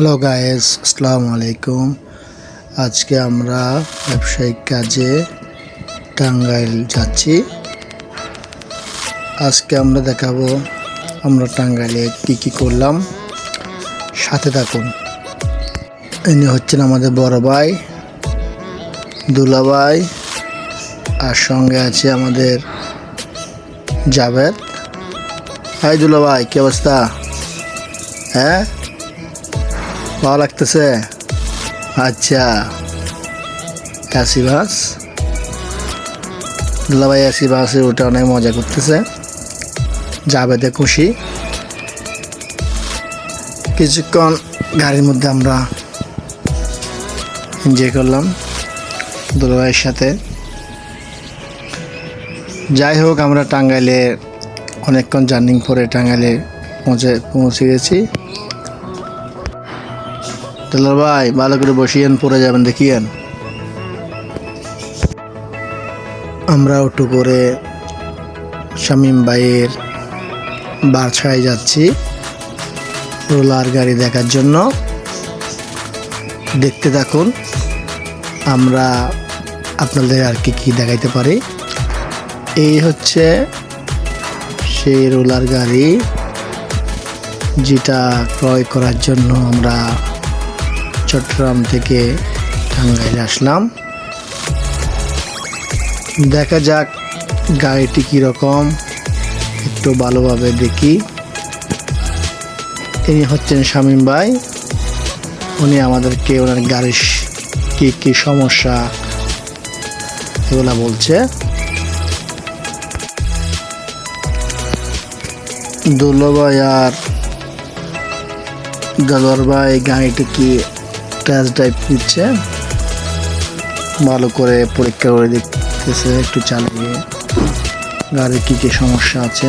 Hello guys আসসালামু আলাইকুম আজকে আমরা ব্যবসায়িক কাজে টাঙ্গাইল যাচ্ছি। আজকে আমরা দেখাবো আমরা টাঙ্গাইলে কী কী করলাম। সাথে থাকুন। ইনি হচ্ছেন আমাদের বড় ভাই, দুলাভাই, আর সঙ্গে আছে আমাদের জাভেদ। হাই দুলাভাই, কী অবস্থা? হ্যাঁ? ভালো লাগতেছে? আচ্ছা। এসি বাস দুলাভাই এসি বাসে ওটা অনেক মজা করতেছে। যাবেতে খুশি। কিছুক্ষণ গাড়ির মধ্যে আমরা এনজয় করলাম দুলাভাইয়ের সাথে। যাই হোক, আমরা টাঙ্গাইলে অনেকক্ষণ জার্নিং পরে টাঙ্গাইলে পৌঁছে পৌঁছে গেছি। টেলার ভাই, ভালো করে বসিয়েন পরে যাবেন, দেখিয়েন। আমরা অটো করে শামীম ভাইয়ের বারছায় যাচ্ছি, রোলার গাড়ি দেখার জন্য। দেখতে থাকুন, আমরা আপনাদের আর কি কী দেখাইতে পারি। এই হচ্ছে সেই রোলার গাড়ি, যেটা ক্রয় করার জন্য আমরা চট্টগ্রাম থেকে টাঙ্গাইলে আসলাম। দেখা যাক গাড়িটি কীরকম, একটু ভালোভাবে দেখি। তিনি হচ্ছেন শামীম ভাই। উনি আমাদেরকে ওনার গাড়ির কী কী সমস্যা এগুলা বলছে। দুর্লভাই আর দাদার ভাই, গাড়িটি কি টেস্ট ড্রাইভ দিচ্ছে। ভালো করে পরীক্ষা করে দেখতেছে, একটু চালিয়ে গাড়ির কী কী সমস্যা আছে।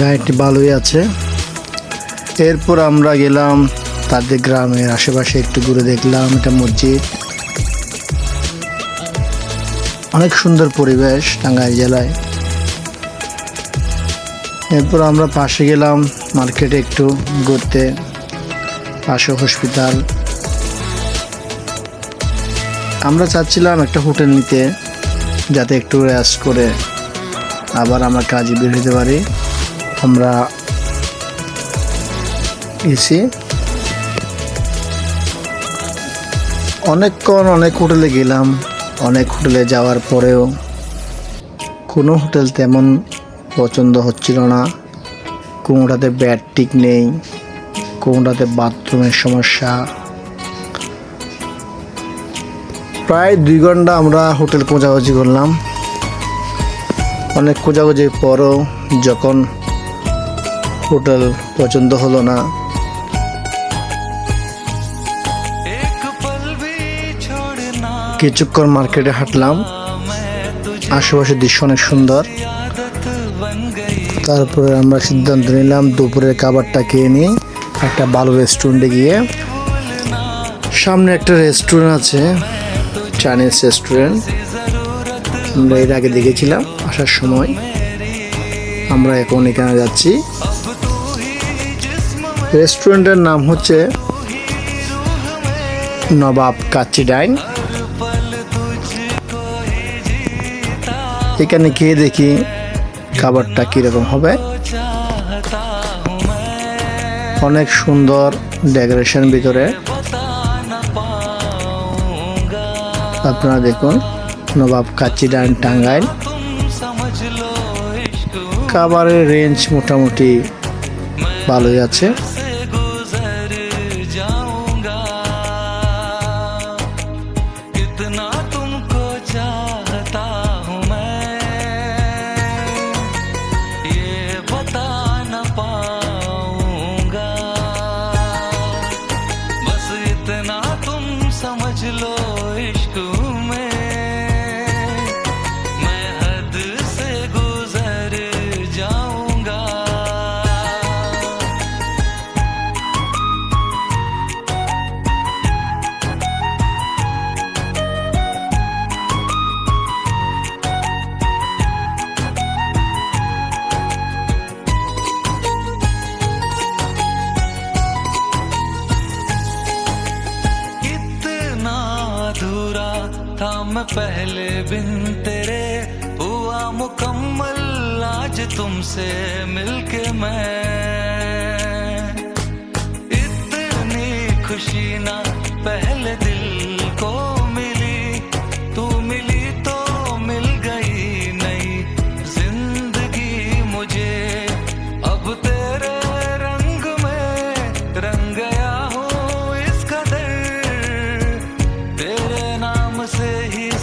গাড়িটি ভালোই আছে। এরপর আমরা গেলাম তাদের গ্রামের আশেপাশে একটু ঘুরে দেখলাম এটা মসজিদ। অনেক সুন্দর পরিবেশ টাঙ্গাইল জেলায়। এরপর আমরা পাশে গেলাম মার্কেটে একটু ঘুরতে, পাশে হসপিটাল। আমরা চাচ্ছিলাম একটা হোটেল নিতে, যাতে একটু রেস্ট করে আবার আমরা কাজে বের হতে পারি। আমরা এসে অনেকক্ষণ অনেক হোটেলে গেলাম, অনেক হোটেলে যাওয়ার পরেও কোনো হোটেল তেমন পছন্দ হচ্ছিল না। কোনোটাতে ব্যাড ঠিক নেই, কোনোটাতে বাথরুমের সমস্যা। প্রায় দুই ঘণ্টা আমরা হোটেল খোঁজাখুঁজি করলাম। অনেক খোঁজাখুঁজির পরও যখন হোটেল পছন্দ হলো না। কিছুক্ষণ মার্কেটে হাঁটলাম। আশেপাশের দৃশ্য অনেক সুন্দর। তারপরে আমরা সিদ্ধান্ত নিলাম দুপুরের খাবারটা খেয়ে নিই একটা ভালো রেস্টুরেন্টে গিয়ে সামনে একটা রেস্টুরেন্ট আছে চাইনিজ রেস্টুরেন্ট আমরা এর আগে দেখেছিলাম আসার সময়। আমরা এখন এখানে যাচ্ছি। রেস্টুরেন্টের নাম হচ্ছে নবাব কাচ্চি ডাইন। এখানে খেয়ে দেখি খাবারটা কীরকম হবে। অনেক সুন্দর ডেকোরেশন ভিতরে। আপনারা দেখুন, নবাব কাচ্চি ডাইন টাঙ্গাইল। খাবারের রেঞ্জ মোটামুটি ভালোই আছে। पहले बिन तेरे हुआ मुकम्मल आज तुमसे मिलके मैं। इतनी खुशी ना पहले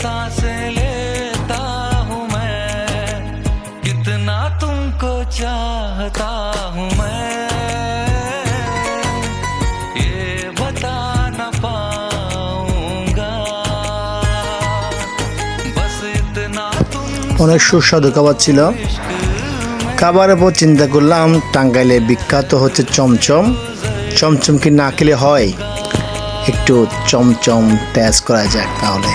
सांसें लेता हूँ मैं कितना तुमको चाहता हूँ मैं ये बता न पाऊंगा बस इतना तुम অনেক সুস্বাদু খাবার ছিল খাবারের পর চিন্তা করলাম টাঙ্গাইলে বিখ্যাত হচ্ছে চমচম চমচম কি না খেলে হয় একটু চমচম টেস্ট করা যাক তাহলে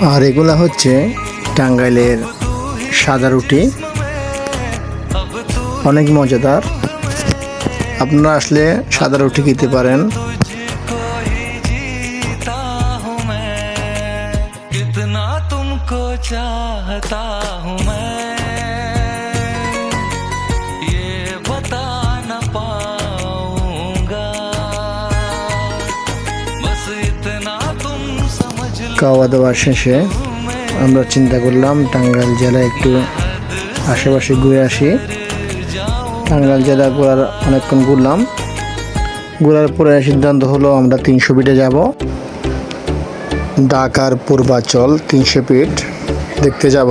আর এগুলা হচ্ছে টাঙ্গাইলের সাদা রুটি। অনেক মজাদার। আপনারা আসলে সাদা রুটি খেতে পারেন। চাহতা খাওয়া দাওয়া শেষে আমরা চিন্তা করলাম টাঙ্গাইল জেলা একটু আশেপাশে ঘুরে আসি। টাঙ্গাইল জেলা ঘোরার অনেকক্ষণ ঘুরলাম। ঘোরার পরে সিদ্ধান্ত হলো আমরা তিনশো ফিটে যাব। ঢাকার পূর্বাচল তিনশো পিঠ দেখতে যাব।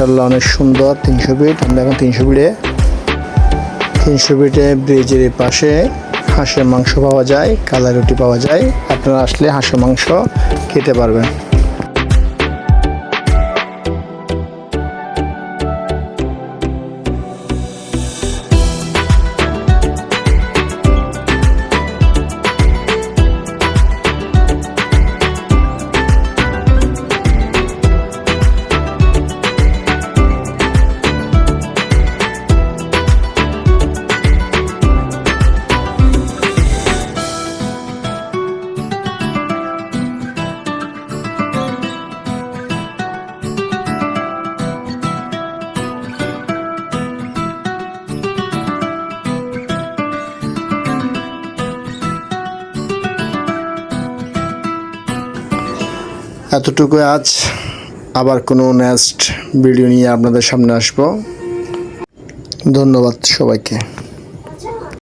মার্শাল্লাহ অনেক সুন্দর তিনশো ফিট। আমরা এখন তিনশো ফিটে তিনশো ফিটে ব্রিজের পাশে হাঁসের মাংস পাওয়া যায় কালা রুটি পাওয়া যায়। আপনারা আসলে হাঁসের মাংস খেতে পারবেন। এতটুকু আজ। আবার কোনো নেক্সট ভিডিও নিয়ে আপনাদের সামনে আসব। ধন্যবাদ সবাইকে।